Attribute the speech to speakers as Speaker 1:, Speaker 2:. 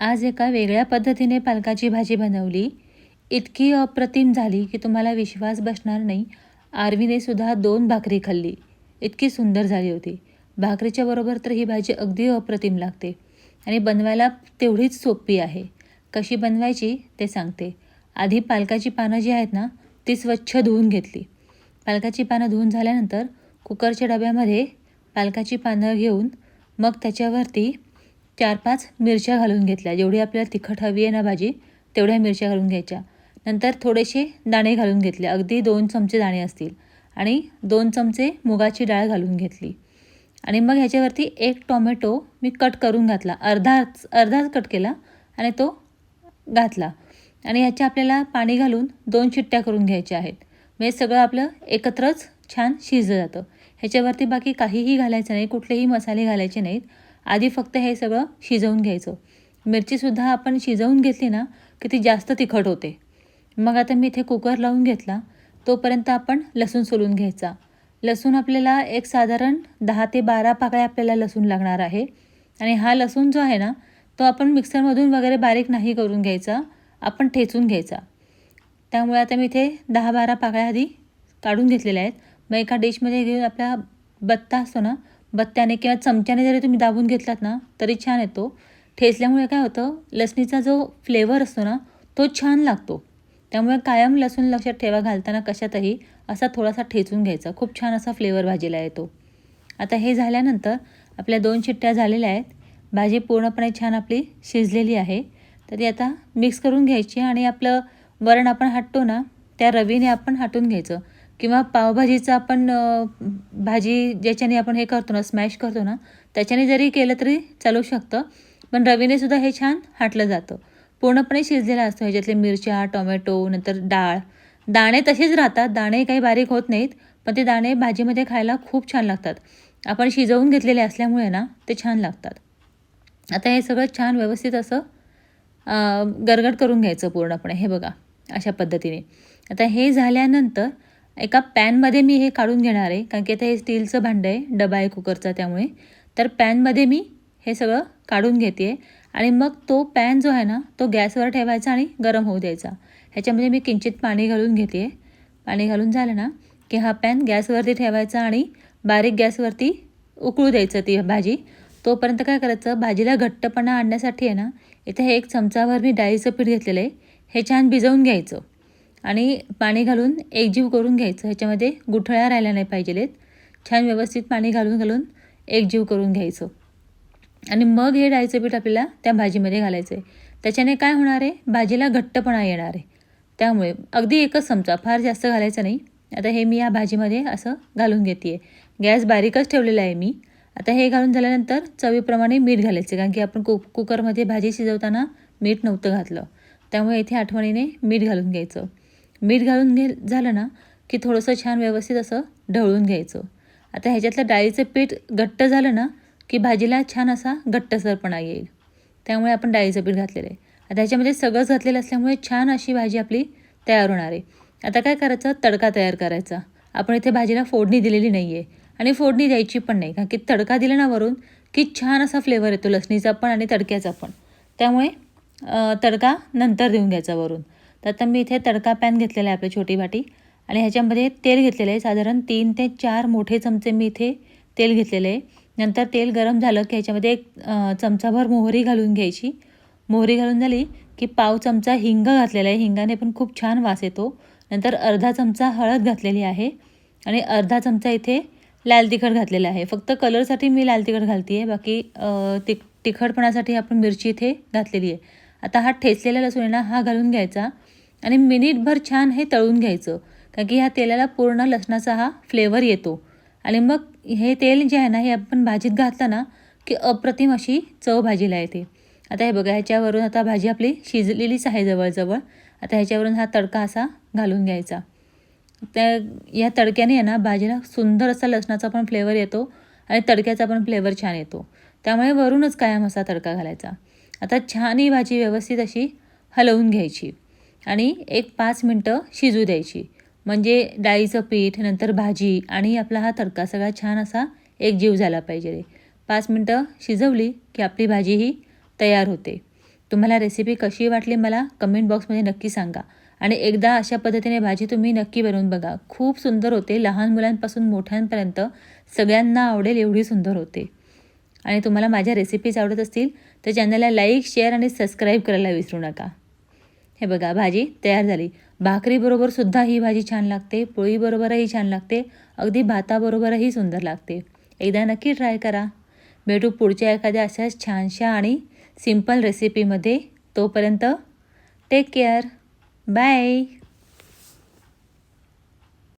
Speaker 1: आज एका वेगळ्या पद्धतीने पालकाची भाजी बनवली. इतकी अप्रतिम झाली की तुम्हाला विश्वास बसणार नाही. आरवीने सुद्धा दोन भाकरी खाल्ली. इतकी सुंदर झाली होती. भाकरीच्या बरोबर तर ही भाजी अगदी अप्रतिम लागते. आणि बनवायला तेवढीच सोपी आहे. कशी बनवायची ते सांगते. आधी पालकाची पानं जी आहेत ना ती स्वच्छ धुवून घेतली. पालकाची पानं धुवून झाल्यानंतर कुकरच्या डब्यामध्ये पालकाची पानं घेऊन मग त्याच्यावरती चार पाच मिरच्या घालून घेतल्या. जेवढी आपल्याला तिखट हवी आहे ना भाजी तेवढ्या मिरच्या घालून घ्यायच्या. नंतर थोडेसे दाणे घालून घेतले. अगदी दोन चमचे दाणे असतील. आणि दोन चमचे मुगाची डाळ घालून घेतली. आणि मग ह्याच्यावरती एक टोमॅटो मी कट करून घातला. अर्धाच अर्धाच कट केला आणि तो घातला. आणि ह्याच्या आपल्याला पाणी घालून दोन चिट्ट्या करून घ्यायच्या आहेत. म्हणजे सगळं आपलं एकत्रच छान शिजलं जातं. ह्याच्यावरती बाकी काहीही घालायचं नाही. कुठलेही मसाले घालायचे नाहीत. आधी फक्त हे सगळं शिजवून घ्यायचं. मिरचीसुद्धा आपण शिजवून घेतली ना की ती जास्त तिखट होते. मग आता मी इथे कुकर लावून घेतला. तोपर्यंत आपण लसूण सोलून घ्यायचा. लसूण आपल्याला एक साधारण दहा ते बारा पाकळ्या आपल्याला लसूण लागणार आहे. आणि हा लसूण जो आहे ना तो आपण मिक्सरमधून वगैरे बारीक नाही करून घ्यायचा. आपण ठेचून घ्यायचा. त्यामुळे आता मी इथे दहा बारा पाकळ्या आधी काढून घेतलेल्या आहेत. मग एका डिशमध्ये घेऊन आपला बत्ता असतो ना बत्त्याने किंवा चमच्याने जरी तुम्ही दाबून घेतलात ना तरी छान येतो. ठेचल्यामुळे काय होतं लसणीचा जो फ्लेवर असतो ना तो छान लागतो. त्यामुळे कायम लसूण लक्षात ठेवा घालताना कशातही असा थोडासा ठेचून घ्यायचा. खूप छान असा फ्लेवर भाजीला येतो. आता हे झाल्यानंतर आपल्या दोन शिट्ट्या झालेल्या आहेत. भाजी पूर्णपणे छान आपली शिजलेली आहे. तर ती आता मिक्स करून घ्यायची आणि आपलं वरण आपण हाटतो ना त्या रवीने आपण हाटून घ्यायचं. किंवा पावभाजीचं आपण भाजी ज्याच्याने आपण हे करतो ना स्मॅश करतो ना त्याच्याने जरी केलं तरी चालू शकतं. पण रवीने सुद्धा हे छान हाटलं जातं. पूर्णपणे शिजलेला असतो. ह्याच्यातले मिरच्या टोमॅटो नंतर डाळ. दाणे तसेच राहतात. दाणे काही बारीक होत नाहीत पण ते दाणे भाजीमध्ये खायला खूप छान लागतात. आपण शिजवून घेतलेले असल्यामुळे ना ते छान लागतात. आता हे सगळं छान व्यवस्थित असं गरगड करून घ्यायचं पूर्णपणे. हे बघा अशा पद्धतीने. आता हे झाल्यानंतर एका पॅनमध्ये मी हे काढून घेणार आहे कारण की आता हे स्टीलचं भांडं आहे डबा आहे कुकरचा त्यामुळे. तर पॅनमध्ये मी हे सगळं काढून घेते आणि मग तो पॅन जो आहे ना तो गॅसवर ठेवायचा आणि गरम होऊ द्यायचा. ह्याच्यामध्ये मी किंचित पाणी घालून घेते पाणी घालून झालं ना की हा पॅन गॅसवरती ठेवायचा आणि बारीक गॅसवरती उकळू द्यायचं ती भाजी. तोपर्यंत काय करायचं भाजीला घट्टपणा आणण्यासाठी आहे ना इथे हे एक चमचाभर मी डाळीचं पीठ घेतलेलं आहे. हे छान भिजवून घ्यायचं. आणि पाणी घालून एकजीव करून घ्यायचं. ह्याच्यामध्ये गुठळ्या राहिल्या नाही पाहिजेत छान व्यवस्थित पाणी घालून घालून एकजीव करून घ्यायचं. आणि मग हे डाळीचं पीठ आपल्याला त्या भाजीमध्ये घालायचं आहे त्याच्याने काय होणार आहे? भाजीला घट्टपणा येणार आहे. त्यामुळे अगदी एकच चमचा फार जास्त घालायचं नाही. आता हे मी या भाजीमध्ये असं घालून घेते आहे गॅस बारीकच ठेवलेला आहे मी. आता हे घालून झाल्यानंतर चवीप्रमाणे मीठ घालायचं कारण की आपण कु कुकरमध्ये भाजी शिजवताना मीठ नव्हतं घातलं. त्यामुळे इथे आठवणीने मीठ घालून घ्यायचं. मीठ घालून घे झालं ना की थोडंसं छान व्यवस्थित असं ढवळून घ्यायचं. आता ह्याच्यातलं डाळीचं पीठ घट्ट झालं ना की भाजीला छान असा घट्टसरपणा येईल. त्यामुळे आपण डाळीचं पीठ घातलेलं आहे. आता ह्याच्यामध्ये सगळंच घातलेलं असल्यामुळे छान अशी भाजी आपली तयार होणार आहे. आता काय करायचं? तडका तयार करायचा. आपण इथे भाजीला फोडणी दिलेली नाही आहे आणि फोडणी द्यायची पण नाही कारण की तडका दिला ना वरून की छान असा फ्लेवर येतो लसणीचा पण आणि तडक्याचा पण. त्यामुळे तडका नंतर देऊन घ्यायचा वरून. तर आता मी इथे तडका पॅन घेतलेला आहे आपली छोटी वाटी. आणि ह्याच्यामध्ये तेल घेतलेलं आहे. साधारण तीन ते चार मोठे चमचे मी इथे तेल घेतलेले आहे. नंतर तेल गरम झालं की ह्याच्यामध्ये एक चमचाभर मोहरी घालून घ्यायची. मोहरी घालून झाली की पाव चमचा हिंग घातलेला आहे. हिंगाने पण खूप छान वास येतो. नंतर अर्धा चमचा हळद घातलेली आहे. आणि अर्धा चमचा इथे लाल तिखट घातलेला आहे. फक्त कलरसाठी मी लाल तिखट घालते आहे बाकी तिख तिखटपणासाठी आपण मिरची इथे घातलेली आहे. आता हा ठेचलेला लसूण आहे ना हा घालून घ्यायचा. आणि मिनिटभर छान हे तळून घ्यायचं. कारण की ह्या तेलाला पूर्ण लसणाचा हा फ्लेवर येतो. आणि मग हे तेल जे आहे ना हे आपण भाजीत घातलं ना की अप्रतिम अशी चव भाजीला येते. आता हे बघा ह्याच्यावरून आता भाजी आपली शिजलेलीच आहे जवळजवळ. आता ह्याच्यावरून हा तडका असा घालून घ्यायचा. त्या या तडक्याने आहे ना भाजीला सुंदर असा लसणाचा पण फ्लेवर येतो आणि तडक्याचा पण फ्लेवर छान येतो. त्यामुळे वरूनच कायम असा तडका घालायचा. आता छान ही भाजी व्यवस्थित अशी हलवून घ्यायची. आणि एक पाच मिनटं शिजू द्यायची. म्हणजे डाळीचं पीठ नंतर भाजी आणि आपला हा तडका सगळा छान असा एक जीव झाला पाहिजे. पाच मिनटं शिजवली की आपली भाजी ही तयार होते. तुम्हाला रेसिपी कशी वाटली मला कमेंट बॉक्समध्ये नक्की सांगा. आणि एकदा अशा पद्धतीने भाजी तुम्ही नक्की बनवून बघा. खूप सुंदर होते. लहान मुलांपासून मोठ्यांपर्यंत सगळ्यांना आवडेल एवढी सुंदर होते. आणि तुम्हाला माझ्या रेसिपीज आवडत असतील तर चॅनलला लाईक शेअर आणि सबस्क्राईब करायला विसरू नका. हे बघा भाजी तयार झाली. भाकरीबरोबर सुद्धा ही भाजी छान लागते. पोळीबरोबरही छान लागते. अगदी भाताबरोबरही सुंदर लागते. एकदा नक्की ट्राय करा. भेटू पुढच्या एखाद्या अशाच छानशा आणि सिंपल रेसिपीमध्ये तोपर्यंत टेक केअर बाय